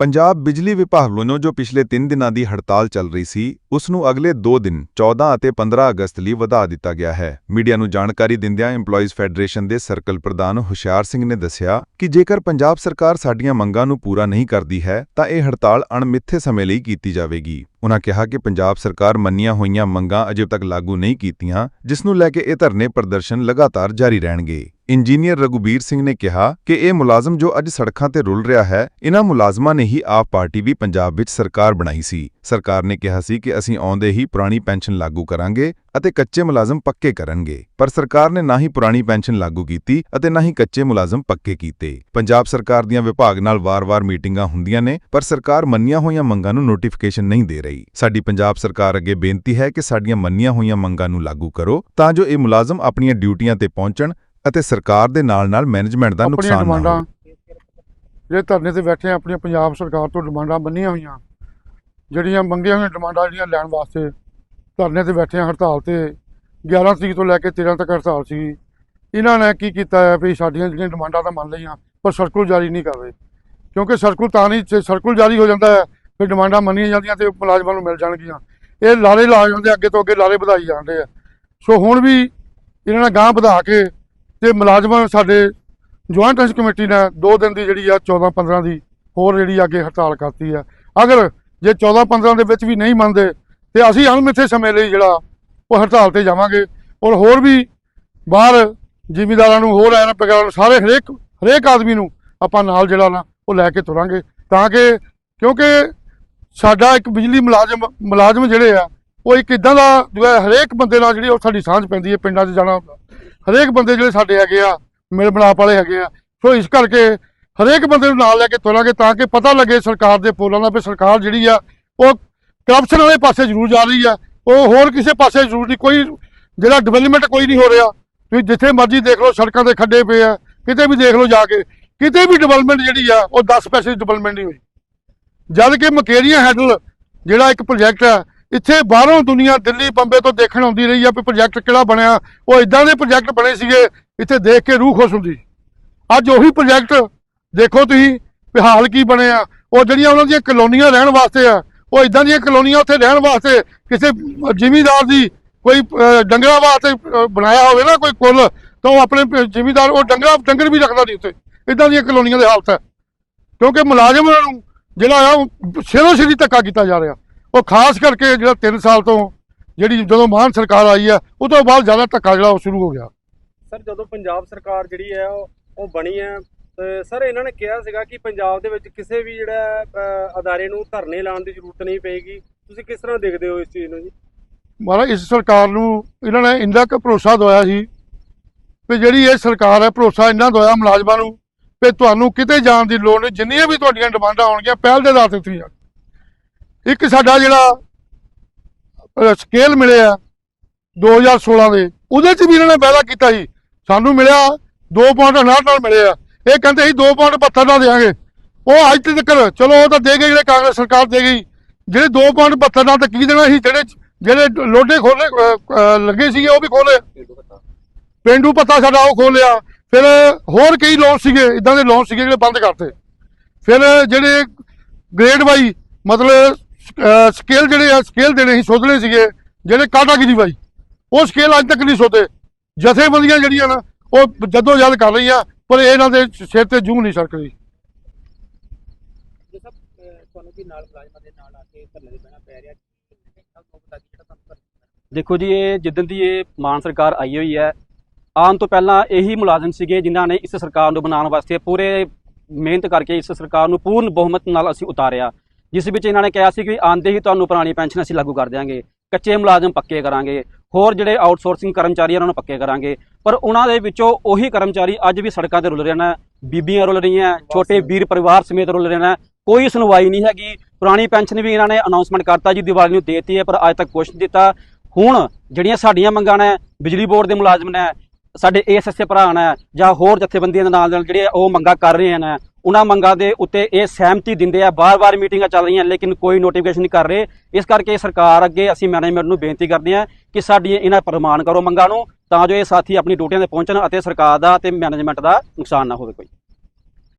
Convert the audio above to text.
ਪੰਜਾਬ ਬਿਜਲੀ ਵਿਭਾਗ ਵੱਲੋਂ ਜੋ ਪਿਛਲੇ 3 ਦਿਨਾਂ ਦੀ ਹੜਤਾਲ ਚੱਲ ਰਹੀ ਸੀ, ਉਸ ਨੂੰ ਅਗਲੇ 2 ਦਿਨ 14 ਅਤੇ 15 ਅਗਸਤ ਲਈ ਵਧਾ ਦਿੱਤਾ ਗਿਆ ਹੈ। ਮੀਡੀਆ ਨੂੰ ਜਾਣਕਾਰੀ ਦਿੰਦਿਆਂ EMPLOYEES ਫੈਡਰੇਸ਼ਨ ਦੇ ਸਰਕਲ ਪ੍ਰਧਾਨ ਹੁਸ਼ਿਆਰ ਸਿੰਘ ਨੇ ਦੱਸਿਆ ਕਿ ਜੇਕਰ ਪੰਜਾਬ ਸਰਕਾਰ ਸਾਡੀਆਂ ਮੰਗਾਂ ਨੂੰ ਪੂਰਾ ਨਹੀਂ ਕਰਦੀ ਹੈ, ਤਾਂ ਇਹ ਹੜਤਾਲ ਅਣਮਿੱਥੇ ਸਮੇਂ ਲਈ ਕੀਤੀ ਜਾਵੇਗੀ। ਉਨ੍ਹਾਂ ਕਿਹਾ ਕਿ ਪੰਜਾਬ ਸਰਕਾਰ ਮੰਨੀਆਂ ਹੋਈਆਂ ਮੰਗਾਂ ਅਜੇ ਤੱਕ ਲਾਗੂ ਨਹੀਂ ਕੀਤੀਆਂ, ਜਿਸ ਨੂੰ ਲੈ ਕੇ ਇਹ ਧਰਨੇ ਪ੍ਰਦਰਸ਼ਨ ਲਗਾਤਾਰ ਜਾਰੀ ਰਹਿਣਗੇ। ਇੰਜੀਨੀਅਰ ਰਘੁਬੀਰ ਸਿੰਘ ਨੇ ਕਿਹਾ ਕਿ ਇਹ ਮੁਲਾਜ਼ਮ ਜੋ ਅੱਜ ਸੜਕਾਂ ਤੇ ਰੁਲ ਰਿਹਾ ਹੈ, ਇਨ੍ਹਾਂ ਮੁਲਾਜ਼ਮਾਂ ਨੇ ਹੀ ਆਪ ਪਾਰਟੀ ਵੀ ਪੰਜਾਬ ਵਿੱਚ ਸਰਕਾਰ ਬਣਾਈ ਸੀ। ਸਰਕਾਰ ਨੇ ਕਿਹਾ ਸੀ ਕਿ ਅਸੀਂ ਆਉਂਦੇ ਹੀ ਪੁਰਾਣੀ ਪੈਨਸ਼ਨ ਲਾਗੂ ਕਰਾਂਗੇ ਅਤੇ ਕੱਚੇ ਮੁਲਾਜ਼ਮ ਪੱਕੇ ਕਰਨਗੇ ਪਰ ਸਰਕਾਰ ਨੇ ਨਾ ਹੀ ਪੁਰਾਣੀ ਪੈਨਸ਼ਨ ਲਾਗੂ ਕੀਤੀ ਅਤੇ ਨਾ ਹੀ ਕੱਚੇ ਮੁਲਾਜ਼ਮ ਪੱਕੇ ਕੀਤੇ। ਪੰਜਾਬ ਸਰਕਾਰ ਦੀਆਂ ਵਿਭਾਗ ਨਾਲ ਵਾਰ-ਵਾਰ ਮੀਟਿੰਗਾਂ ਹੁੰਦੀਆਂ ਨੇ ਪਰ ਸਰਕਾਰ ਮੰਨੀਆਂ ਹੋਈਆਂ ਮੰਗਾਂ ਨੂੰ ਨੋਟੀਫਿਕੇਸ਼ਨ ਨਹੀਂ ਦੇ ਰਹੀ। ਸਾਡੀ ਪੰਜਾਬ ਸਰਕਾਰ ਅੱਗੇ ਬੇਨਤੀ ਹੈ ਕਿ ਸਾਡੀਆਂ ਮੰਨੀਆਂ ਹੋਈਆਂ ਮੰਗਾਂ ਨੂੰ ਲਾਗੂ ਕਰੋ ਤਾਂ ਜੋ ਇਹ ਮੁਲਾਜ਼ਮ ਆਪਣੀਆਂ ਡਿਊਟੀਆਂ ਤੇ ਪਹੁੰਚਣ ਅਤੇ ਸਰਕਾਰ ਦੇ ਨਾਲ-ਨਾਲ ਮੈਨੇਜਮੈਂਟ ਦਾ ਨੁਕਸਾਨ ਨਾ ਹੋਵੇ ਜਿਹੜੇ ਧਰਨੇ ਤੇ ਬੈਠੇ ਆਪਣੀਆਂ ਪੰਜਾਬ ਸਰਕਾਰ ਤੋਂ ਡਿਮਾਂਡਾਂ ਮੰਨੀਆਂ ਹੋਈਆਂ ਜਿਹੜੀਆਂ ਮੰਗੀਆਂ ਹੋਈਆਂ ਡਿਮਾਂਡਾਂ ਜਿਹੜੀਆਂ ਲੈਣ ਵਾਸਤੇ ਧਰਨੇ ਤੇ ਬੈਠੇ ਆ ਹੜਤਾਲ ਤੇ 11 ਤਰੀਕ ਤੋਂ ਲੈ ਕੇ 13 ਤੱਕ ਹੜਤਾਲ ਸੀ। ਇਹਨਾਂ ਨੇ ਕੀ ਕੀਤਾ ਹੈ ਵੀ ਸਾਡੀਆਂ ਜਿਹੜੀਆਂ ਡਿਮਾਂਡਾਂ ਤਾਂ ਮੰਨ ਲਈਆਂ, ਪਰ ਸਰਕਲ ਜਾਰੀ ਨਹੀਂ ਕਰ ਰਹੇ। ਕਿਉਂਕਿ ਸਰਕਲ ਤਾਂ ਨਹੀਂ, ਜੇ ਜਾਰੀ ਹੋ ਜਾਂਦਾ ਹੈ, ਫਿਰ ਡਿਮਾਂਡਾਂ ਮੰਨੀਆਂ ਜਾਂਦੀਆਂ ਤੇ ਮੁਲਾਜ਼ਮਾਂ ਨੂੰ ਮਿਲ ਜਾਣਗੀਆਂ। ਇਹ ਲਾਰੇ ਲਾ ਜਾਂਦੇ, ਅੱਗੇ ਤੋਂ ਅੱਗੇ ਲਾਰੇ ਵਧਾਈ ਜਾਂਦੇ ਆ। ਸੋ ਹੁਣ ਵੀ ਇਹਨਾਂ ਨੇ ਗਾਂਹ ਵਧਾ ਕੇ ਤੇ ਮੁਲਾਜ਼ਮਾਂ ਸਾਡੇ ਜੁਆਇੰਟ ਕਮੇਟੀ ਨੇ 2 ਦਿਨ ਦੀ ਜਿਹੜੀ ਆ 14 15 ਦੀ ਹੋਰ ਜਿਹੜੀ ਅੱਗੇ ਹੜਤਾਲ ਕਰਤੀ ਆ। ਅਗਰ ਜੇ 14 15 ਦੇ ਵਿੱਚ ਵੀ ਨਹੀਂ ਮੰਨਦੇ, ਤੇ ਅਸੀਂ ਅਣਮਿੱਥੇ ਸਮੇਂ ਲਈ ਜਿਹੜਾ ਉਹ ਹੜਤਾਲ ਤੇ ਜਾਵਾਂਗੇ। ਔਰ ਹੋਰ ਵੀ ਬਾਹਰ ਜ਼ਿਮੀਦਾਰਾਂ ਨੂੰ, ਹੋਰ ਐਨ ਵਗੈਰਾ ਨੂੰ, ਸਾਰੇ ਹਰੇਕ ਹਰੇਕ ਆਦਮੀ ਨੂੰ ਆਪਾਂ ਨਾਲ ਜਿਹੜਾ ਨਾ ਉਹ ਲੈ ਕੇ ਤੁਰਾਂਗੇ। ਤਾਂ ਕਿ ਕਿਉਂਕਿ ਸਾਡਾ ਇੱਕ ਬਿਜਲੀ ਮੁਲਾਜ਼ਮ ਮੁਲਾਜ਼ਮ ਜਿਹੜੇ ਆ, ਉਹ ਇੱਕ ਇਦਾਂ ਦਾ ਜੋ ਹੈ, ਹਰੇਕ ਬੰਦੇ ਨਾਲ ਜਿਹੜੀ ਉਹ ਸਾਡੀ ਸਾਂਝ ਪੈਂਦੀ ਹੈ, ਪਿੰਡਾਂ 'ਚ ਜਾਣਾ ਹਰੇਕ ਬੰਦੇ ਜਿਹੜੇ ਸਾਡੇ ਹੈਗੇ ਆ ਮਿਲ ਮਿਲਾਪ ਵਾਲੇ ਹੈਗੇ ਆ। ਸੋ ਇਸ ਕਰਕੇ ਹਰੇਕ ਬੰਦੇ ਨੂੰ ਨਾਲ ਲੈ ਕੇ ਤੁਰਾਂਗੇ ਤਾਂ ਕਿ ਪਤਾ ਲੱਗੇ ਸਰਕਾਰ ਦੇ ਪੋਲਾਂ ਦਾ ਵੀ ਸਰਕਾਰ ਜਿਹੜੀ ਆ, ਉਹ ਕਰਪਸ਼ਨ ਵਾਲੇ ਪਾਸੇ ਜ਼ਰੂਰ ਜਾ ਰਹੀ ਆ। ਉਹ ਹੋਰ ਕਿਸੇ ਪਾਸੇ ਜ਼ਰੂਰ ਨਹੀਂ, ਕੋਈ ਜਿਹੜਾ ਡਿਵੈਲਪਮੈਂਟ ਕੋਈ ਨਹੀਂ ਹੋ ਰਿਹਾ। ਤੁਸੀਂ ਜਿੱਥੇ ਮਰਜ਼ੀ ਦੇਖ ਲਓ, ਸੜਕਾਂ ਤੇ ਖੱਡੇ ਪਏ ਆ। ਕਿਤੇ ਵੀ ਦੇਖ ਲਓ ਜਾ ਕੇ, ਕਿਤੇ ਵੀ ਡਿਵੈਲਪਮੈਂਟ ਜਿਹੜੀ ਆ, ਉਹ 10 ਪੈਸੇ ਦੀ ਡਿਵੈਲਪਮੈਂਟ ਨਹੀਂ ਹੋਈ। ਜਦ ਕਿ ਮਕੇਰੀਆਂ ਹੈਡਲ ਜਿਹੜਾ ਇੱਕ ਪ੍ਰੋਜੈਕਟ ਹੈ ਇੱਥੇ ਬਾਹਰੋਂ ਦੁਨੀਆ ਦਿੱਲੀ, ਬੰਬੇ ਤੋਂ ਦੇਖਣ ਆਉਂਦੀ ਰਹੀ ਆ ਵੀ ਪ੍ਰੋਜੈਕਟ ਕਿਹੜਾ ਬਣਿਆ। ਉਹ ਇਦਾਂ ਦੇ ਪ੍ਰੋਜੈਕਟ ਬਣੇ ਸੀਗੇ, ਇੱਥੇ ਦੇਖ ਕੇ ਰੂਹ ਖੁਸ਼ ਹੁੰਦੀ। ਅੱਜ ਉਹੀ ਪ੍ਰੋਜੈਕਟ ਦੇਖੋ ਤੁਸੀਂ ਵੀ ਹਾਲ ਕੀ ਬਣੇ ਆ। ਉਹ ਜਿਹੜੀਆਂ ਉਹਨਾਂ ਦੀਆਂ ਕਲੋਨੀਆਂ ਰਹਿਣ ਵਾਸਤੇ ਆ ਉਹ ਇਦਾਂ ਦੀਆਂ ਕਲੋਨੀਆਂ ਉੱਥੇ ਰਹਿਣ ਵਾਸਤੇ ਕਿਸੇ ਜ਼ਿਮੀਦਾਰ ਦੀ ਕੋਈ ਅਹ, ਡੰਗਰਾਂ ਵਾਸਤੇ ਬਣਾਇਆ ਹੋਵੇ ਨਾ ਕੋਈ ਕੁੱਲ ਤਾਂ ਉਹ ਆਪਣੇ ਜ਼ਿਮੀਦਾਰ ਉਹ ਡੰਗਰਾਂ ਡੰਗਰ ਵੀ ਰੱਖਦਾ ਨਹੀਂ ਉੱਥੇ। ਇਦਾਂ ਦੀਆਂ ਕਲੋਨੀਆਂ ਦੇ ਹਾਲਤ ਹੈ ਕਿਉਂਕਿ ਮੁਲਾਜ਼ਮ ਨੂੰ ਜਿਹੜਾ ਆ ਉਹ ਸਿਰੋਂ ਸਿਰੀ ਧੱਕਾ ਕੀਤਾ ਜਾ ਰਿਹਾ। ਉਹ ਖਾਸ ਕਰਕੇ ਜਿਹੜਾ 3 ਸਾਲ ਤੋਂ ਜਿਹੜੀ ਜਦੋਂ ਮਾਨ ਸਰਕਾਰ ਆਈ ਆ ਉਹ ਤੋਂ ਬਾਅਦ ਜ਼ਿਆਦਾ ਧੱਕਾ ਜਿਹੜਾ ਉਹ ਸ਼ੁਰੂ ਹੋ ਗਿਆ। ਸਰ ਜਦੋਂ ਪੰਜਾਬ ਸਰਕਾਰ ਜਿਹੜੀ ਹੈ ਉਹ ਬਣੀ ਹੈ ਸਰ, ਇਹਨਾਂ ਨੇ ਕਿਹਾ ਸੀਗਾ ਕਿ ਪੰਜਾਬ ਦੇ ਵਿੱਚ ਕਿਸੇ ਵੀ ਜਿਹੜਾ ਅਦਾਰੇ ਨੂੰ ਧਰਨੇ ਲਾਉਣ ਦੀ ਜ਼ਰੂਰਤ ਨਹੀਂ ਪਏਗੀ। ਤੁਸੀਂ ਕਿਸ ਤਰ੍ਹਾਂ ਦੇਖਦੇ ਹੋ ਇਸ ਚੀਜ਼ ਨੂੰ ਜੀ? ਮਹਾਰਾਜ, ਇਸ ਸਰਕਾਰ ਨੂੰ ਇਹਨਾਂ ਨੇ ਇੰਨਾ ਕੁ ਭਰੋਸਾ ਦਵਾਇਆ ਸੀ ਵੀ ਜਿਹੜੀ ਇਹ ਸਰਕਾਰ ਹੈ, ਭਰੋਸਾ ਇੰਨਾ ਦਵਾਇਆ ਮੁਲਾਜ਼ਮਾਂ ਨੂੰ ਵੀ ਤੁਹਾਨੂੰ ਕਿਤੇ ਜਾਣ ਦੀ ਲੋੜ ਨਹੀਂ, ਜਿੰਨੀਆਂ ਵੀ ਤੁਹਾਡੀਆਂ ਡਿਮਾਂਡਾਂ ਆਉਣਗੀਆਂ, ਪਹਿਲ ਦੇ ਆਧਾਰ ਤੇ ਤੁਸੀਂ ਜਾਓ ਇੱਕ ਸਾਡਾ ਜਿਹੜਾ ਸਕੇਲ ਮਿਲਿਆ 2016 ਦੇ ਉਹਦੇ 'ਚ ਵੀ ਇਹਨਾਂ ਨੇ ਵਾਅਦਾ ਕੀਤਾ ਸੀ। ਸਾਨੂੰ ਮਿਲਿਆ 2.59 ਨਾਲ ਮਿਲਿਆ। ਇਹ ਕਹਿੰਦੇ ਸੀ 2.72 ਨਾਲ ਦੇਾਂਗੇ ਉਹ ਅੱਜ ਤੱਕ ਚਲੋ ਉਹ ਤਾਂ ਦੇ ਗਏ ਜਿਹੜੇ ਕਾਂਗਰਸ ਸਰਕਾਰ ਦੇ ਗਈ। ਜਿਹੜੇ 2.72 ਨਾਲ ਤਾਂ ਕੀ ਦੇਣਾ ਸੀ? ਜਿਹੜੇ ਜਿਹੜੇ ਲੋਡੇ ਖੋਲੇ ਲੱਗੇ ਸੀਗੇ ਉਹ ਵੀ ਖੋਲੇ ਪਿੰਡੂ ਪੱਤਾ ਸਾਡਾ ਉਹ ਖੋਲਿਆ ਫਿਰ ਹੋਰ ਕਈ ਲੋਨ ਸੀਗੇ ਇਦਾਂ ਦੇ ਲੋਨ ਸੀਗੇ ਜਿਹੜੇ ਬੰਦ ਕਰਤੇ। ਫਿਰ ਜਿਹੜੇ ਗ੍ਰੇਡ ਵਾਈ, ਮਤਲਬ ਸਕੇਲ ਜਿਹੜੇ ਆ ਸਕੇਲ ਦੇਣੇ ਸੀ, ਸੋਧਣੇ ਸੀਗੇ, ਜਿਹੜੇ ਕਾਟਾਗਿਰੀ ਵਾਈ? ਉਹ ਸਕੇਲ ਅੱਜ ਤੱਕ ਨਹੀਂ ਸੋਧੇ। ਜਥੇਬੰਦੀਆਂ ਜਿਹੜੀਆਂ ਨਾ, ਉਹ ਜਦੋਂ ਯਾਦ ਕਰ ਰਹੀਆਂ ਪਰ ਇਹਨਾਂ ਦੇ ਸਿਰ ਤੇ ਜੂੰ ਨਹੀਂ ਸਰਕ ਰਹੀ ਜੇ ਸਭ ਤੁਹਾਨੂੰ ਵੀ ਨਾਲ ਮੁਲਾਜ਼ਮਾਂ ਦੇ ਨਾਲ ਆ ਕੇ ਧਰਨੇ ਤੇ ਬਹਿਣਾ ਪੈ ਰਿਹਾ ਸਭ ਤੋਂ ਪਤਾ ਜਿਹੜਾ ਤੁਹਾਨੂੰ ਕਰ ਦੇਖੋ ਜੀ ਇਹ ਜਿੱਦਣ ਦੀ ਇਹ ਮਾਨ ਸਰਕਾਰ ਆਈ ਹੋਈ ਹੈ ਆਉਣ ਤੋਂ ਪਹਿਲਾਂ ਇਹੀ ਮੁਲਾਜ਼ਮ ਸੀਗੇ ਜਿਨ੍ਹਾਂ ਨੇ ਇਸ ਸਰਕਾਰ ਨੂੰ ਬਣਾਉਣ ਵਾਸਤੇ ਪੂਰੇ ਮਿਹਨਤ ਕਰਕੇ ਇਸ ਸਰਕਾਰ ਨੂੰ ਪੂਰਨ ਬਹੁਮਤ ਨਾਲ ਅਸੀਂ ਉਤਾਰਿਆ। ਜਿਸ ਵਿੱਚ ਇਹਨਾਂ ਨੇ ਕਿਹਾ ਸੀ ਕਿ ਆਂਦੇ ਹੀ ਤੁਹਾਨੂੰ ਪੁਰਾਣੀ ਪੈਨਸ਼ਨ ਅਸੀਂ ਲਾਗੂ ਕਰ ਦਿਆਂਗੇ। ਕੱਚੇ ਮੁਲਾਜ਼ਮ ਪੱਕੇ ਕਰਾਂਗੇ ਹੋਰ ਜਿਹੜੇ ਆਊਟਸੋਰਸਿੰਗ ਕਰਮਚਾਰੀ ਆ, ਉਹਨਾਂ ਨੂੰ ਪੱਕੇ ਕਰਾਂਗੇ। ਪਰ ਉਹਨਾਂ ਦੇ ਵਿੱਚੋਂ ਉਹੀ ਕਰਮਚਾਰੀ ਅੱਜ ਵੀ ਸੜਕਾਂ ਤੇ ਰੁਲ ਰਹੇ ਨੇ ਬੀਬੀਆਂ ਰੁਲ ਰਹੀਆਂ ਛੋਟੇ ਵੀਰ ਪਰਿਵਾਰ ਸਮੇਤ ਰੁਲ ਰਹੇ ਨੇ ਕੋਈ ਸੁਣਵਾਈ ਨਹੀਂ ਹੈਗੀ। ਪੁਰਾਣੀ ਪੈਨਸ਼ਨ ਵੀ ਇਹਨਾਂ ਨੇ ਅਨਾਉਂਸਮੈਂਟ ਕਰਤਾ ਜੀ ਦੀਵਾਲੀ ਨੂੰ ਦੇਤੀ ਹੈ ਪਰ ਅੱਜ ਤੱਕ ਕੁਛ ਨਹੀਂ ਦਿੱਤਾ। ਹੁਣ ਜਿਹੜੀਆਂ ਸਾਡੀਆਂ ਮੰਗਾਂ ਨੇ ਬਿਜਲੀ ਬੋਰਡ ਦੇ ਮੁਲਾਜ਼ਮ ਨੇ ਸਾਡੇ ਏਐਸਐਸ ਭਰਾ ਨੇ ਜਾਂ ਹੋਰ ਜਥੇਬੰਦੀਆਂ ਦੇ ਨਾਲ ਨਾਲ ਜਿਹੜੇ ਉਹ ਮੰਗਾਂ ਕਰ ਰਹੇ ਨੇ ਉਹਨਾਂ ਮੰਗਾਂ ਦੇ ਉੱਤੇ ਇਹ ਸਹਿਮਤੀ ਦਿੰਦੇ ਆ ਬਾਰ-ਬਾਰ ਮੀਟਿੰਗਾਂ ਚੱਲ ਰਹੀਆਂ, ਲੇਕਿਨ ਕੋਈ ਨੋਟੀਫਿਕੇਸ਼ਨ ਨਹੀਂ ਕਰ ਰਹੇ। ਇਸ ਕਰਕੇ ਸਰਕਾਰ ਅੱਗੇ ਅਸੀਂ ਮੈਨੇਜਮੈਂਟ ਨੂੰ ਬੇਨਤੀ ਕਰਦੇ ਹਾਂ ਕਿ ਸਾਡੀਆਂ ਇਹਨਾਂ ਪ੍ਰਮਾਣ ਕਰੋ ਮੰਗਾਂ ਨੂੰ, ਤਾਂ ਜੋ ਇਹ ਸਾਥੀ ਆਪਣੀ ਡਿਊਟੀਆਂ ਤੇ ਪਹੁੰਚਣ ਅਤੇ ਸਰਕਾਰ ਦਾ ਤੇ ਮੈਨੇਜਮੈਂਟ ਦਾ ਨੁਕਸਾਨ ਨਾ ਹੋਵੇ ਕੋਈ।